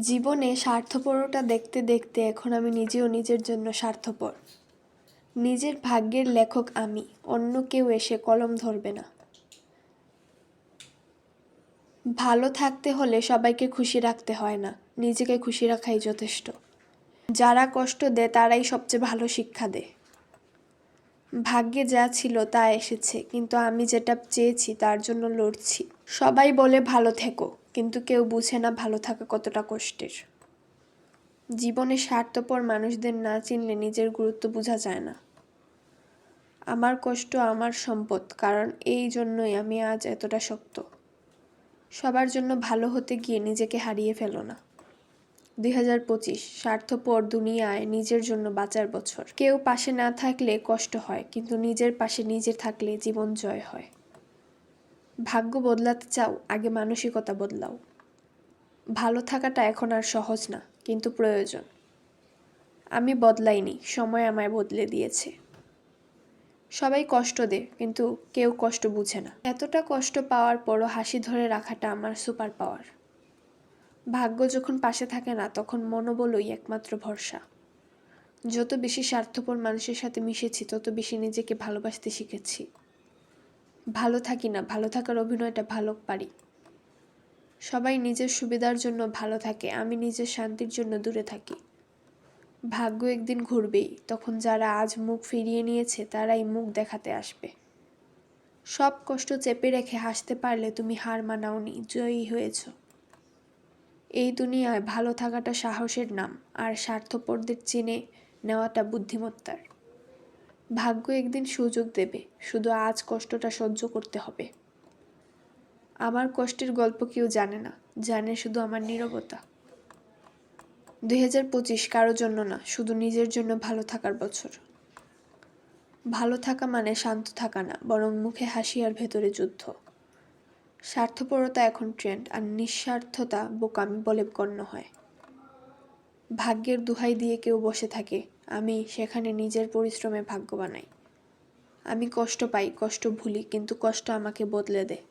জীবনে স্বার্থপরতা দেখতে দেখতে এখন আমি নিজেও নিজের জন্য স্বার্থপর। নিজের ভাগ্যের লেখক আমি, অন্য কেউ এসে কলম ধরবে না। ভালো থাকতে হলে সবাইকে খুশি রাখতে হয় না, নিজেকে খুশি রাখাই যথেষ্ট। যারা কষ্ট দেয় তারাই সবচেয়ে ভালো শিক্ষা দেয়। ভাগ্যে যা ছিল তা এসেছে, কিন্তু আমি যেটা চেয়েছি তার জন্য লড়ছি। সবাই বলে ভালো থেকো। কিন্তু কেউ বুঝে না ভালো থাকা কতটা কষ্টের। জীবনে স্বার্থপর মানুষদের না চিনলে নিজের গুরুত্ব বোঝা যায় না। আমার কষ্ট আমার সম্পদ, কারণ এই জন্যই আমি আজ এতটা শক্ত। সবার জন্য ভালো হতে গিয়ে নিজেকে হারিয়ে ফেলো না। দুই হাজার পঁচিশ, স্বার্থপর দুনিয়ায় নিজের জন্য বাঁচার বছর। কেউ পাশে না থাকলে কষ্ট হয়, কিন্তু নিজের পাশে নিজে থাকলে জীবন জয় হয়। ভাগ্য বদলাতে চাও, আগে মানসিকতা বদলাও। ভালো থাকাটা এখন আর সহজ না, কিন্তু প্রয়োজন। আমি বদলাইনি, সময় আমায় বদলে দিয়েছে। সবাই কষ্ট দে কিন্তু কেউ কষ্ট বুঝে না। এতটা কষ্ট পাওয়ার পরও হাসি ধরে রাখাটা আমার সুপার পাওয়ার। ভাগ্য যখন পাশে থাকে না, তখন মনোবলই একমাত্র ভরসা। যত বেশি স্বার্থপর মানুষের সাথে মিশেছি, তত বেশি নিজেকে ভালোবাসতে শিখেছি। ভালো থাকি না, ভালো থাকার অভিনয়টা ভালো পারি। সবাই নিজের সুবিধার জন্য ভালো থাকে, আমি নিজের শান্তির জন্য দূরে থাকি। ভাগ্য একদিন ঘুরবেই, তখন যারা আজ মুখ ফিরিয়ে নিয়েছে, তারাই মুখ দেখাতে আসবে। সব কষ্ট চেপে রেখে হাসতে পারলে তুমি হার মানাওনি, জয়ী হয়েছ। এই দুনিয়ায় ভালো থাকাটা সাহসের নাম, আর স্বার্থপরদের চিনে নেওয়াটা বুদ্ধিমত্তার। ভাগ্য একদিন সুযোগ দেবে, শুধু আজ কষ্টটা সহ্য করতে হবে। আমার কষ্টের গল্প কেউ জানে না, জানে শুধু আমার নীরবতা। দুই হাজার পঁচিশ কারোর জন্য না, শুধু নিজের জন্য ভালো থাকার বছর। ভালো থাকা মানে শান্ত থাকা না, বরং মুখে হাসি আর ভেতরে যুদ্ধ। স্বার্থপরতা এখন ট্রেন্ড আর নিঃস্বার্থতা বোকামি বলে গণ্য হয়। ভাগ্যের দুহাই দিয়ে কেউ বসে থাকে। আমি সেখানে নিজের পরিশ্রমে ভাগ্য বানাই আমি কষ্ট পাই, কষ্ট ভুলি, কিন্তু কষ্ট আমাকে বদলে দেয়।